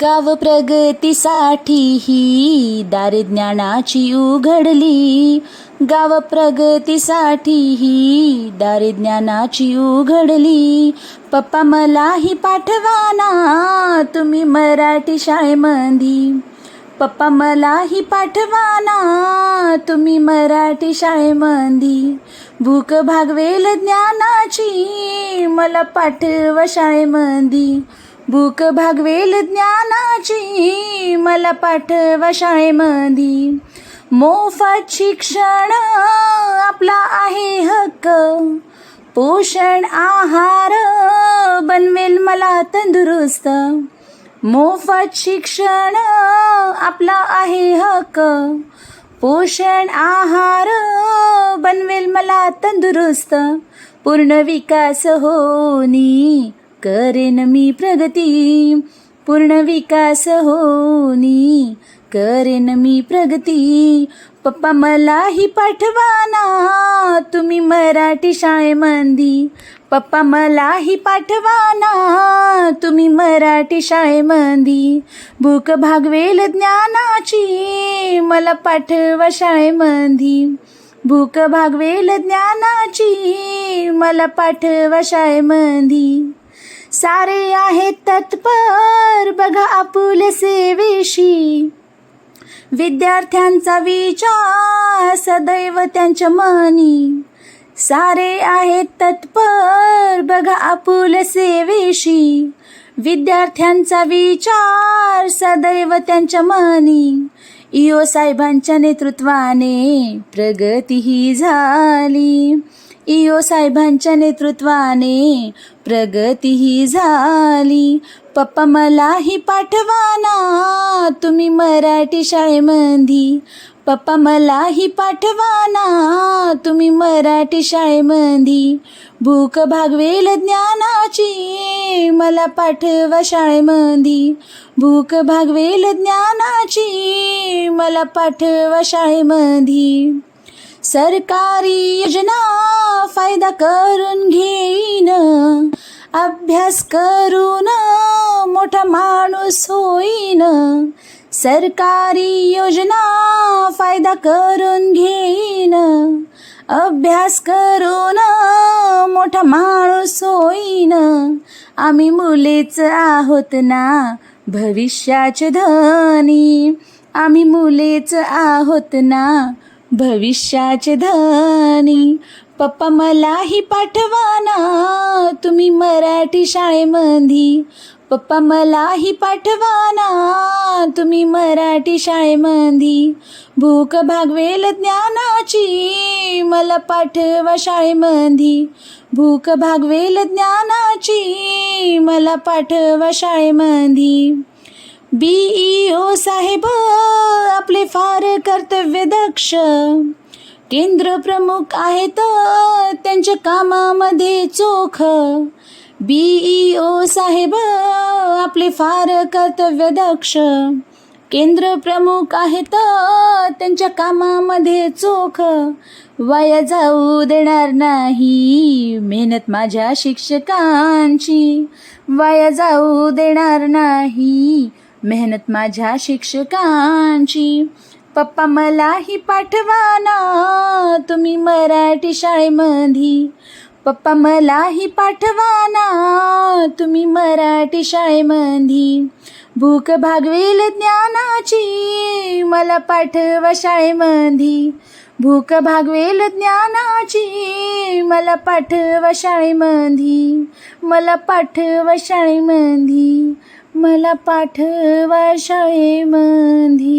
गाव प्रगतीसाठीही दारे ज्ञानाची उघडली. गाव प्रगतीसाठीही दारे ज्ञानाची उघडली. पप्पा मलाही पाठवाना तुम्ही मराठी शाळेमधी. पप्पा मलाही पाठवाना तुम्ही मराठी शाळेमधी. भूक भागवेल ज्ञानाची मला पाठवा शाळेमधी. भूक भागवेल ज्ञानाची मला पाठवा शाळेमंदी मोफत शिक्षण आपला आहे हक्क. पोषण आहार बनवेल मला तंदुरुस्त. मोफत शिक्षण आपला आहे हक्क. पोषण आहार बनवेल मला तंदुरुस्त. पूर्ण विकास होनी करेन मी प्रगती पूर्ण विकास होनी करेन मी प्रगती पप्पा मलाही पाठवाना तुम्ही मराठी शाळेमंदी पप्पा मलाही पाठवाना तुम्ही मराठी शाळेमंदी भूक भागवेल ज्ञानाची मला पाठवा शाळेमंदी. भूक भागवेल ज्ञानाची मला पाठवा शाळेमंदी. सारे आहेत तत्पर बघा आपुल सेवेशी. विद्यार्थ्यांचा विचार सदैव त्यांच्या मनी. सारे आहेत तत्पर बघा आपुल सेवेशी. विद्यार्थ्यांचा विचार सदैव त्यांच्या मनी. इओ साहेबांच्या नेतृत्वाने प्रगती ही झाली. इओ साहेबांच्या नेतृत्वाने प्रगती ही झाली. पप्पा मलाही पाठवाना तुम्ही मराठी शाळेमंदी पप्पा मलाही पाठवाना तुम्ही मराठी शाळेमंदी भूक भागवेल ज्ञानाची मला पाठवा शाळेमंदी भूक भागवेल ज्ञानाची मला पाठवा शाळेमंदी सरकारी योजना फायदा करून घेईन. अभ्यास करून मोठा माणूस होईन. सरकारी योजना फायदा करून घेईन. अभ्यास करून मोठा माणूस होईन. आम्ही मुलेच आहोत ना भविष्याचे धनी. आम्ही मुलेच आहोत ना भविष्याचे धनी पप्पा मलाही पाठवाना. तुम्ही मराठी शाळेमधी पप्पा मलाही पाठवाना. तुम्ही मराठी शाळेमधी भूक भागवेल ज्ञानाची. मला पाठवा शाळेमधी भूक भागवेल ज्ञानाची. मला पाठवा ई बीईओ साहेब आपले फार कर्तव्य दक्ष केंद्र प्रमुख आहेत त्यांच्या कामामध्ये चोख. बीईओ साहेब आपले फार कर्तव्य दक्ष केंद्र प्रमुख आहेत त्यांच्या कामामध्ये चोख. वाया जाऊ देणार नाही मेहनत माझ्या शिक्षकांची. वाया जाऊ देणार नाही मेहनत माझ्या शिक्षकांची. पप्पा मलाही पाठवाना तुम्ही मराठी शाळेमध्ये पप्पा मलाही पाठवाना तुम्ही मराठी शाळेमध्ये भूक भागवेल ज्ञानाची मला पाठवा शाळेमध्ये भूक भागवेल ज्ञानाची मला पाठवा शाळेमंदी मला पाठवा शाळेमंदी मला पाठवा शाळेमधी.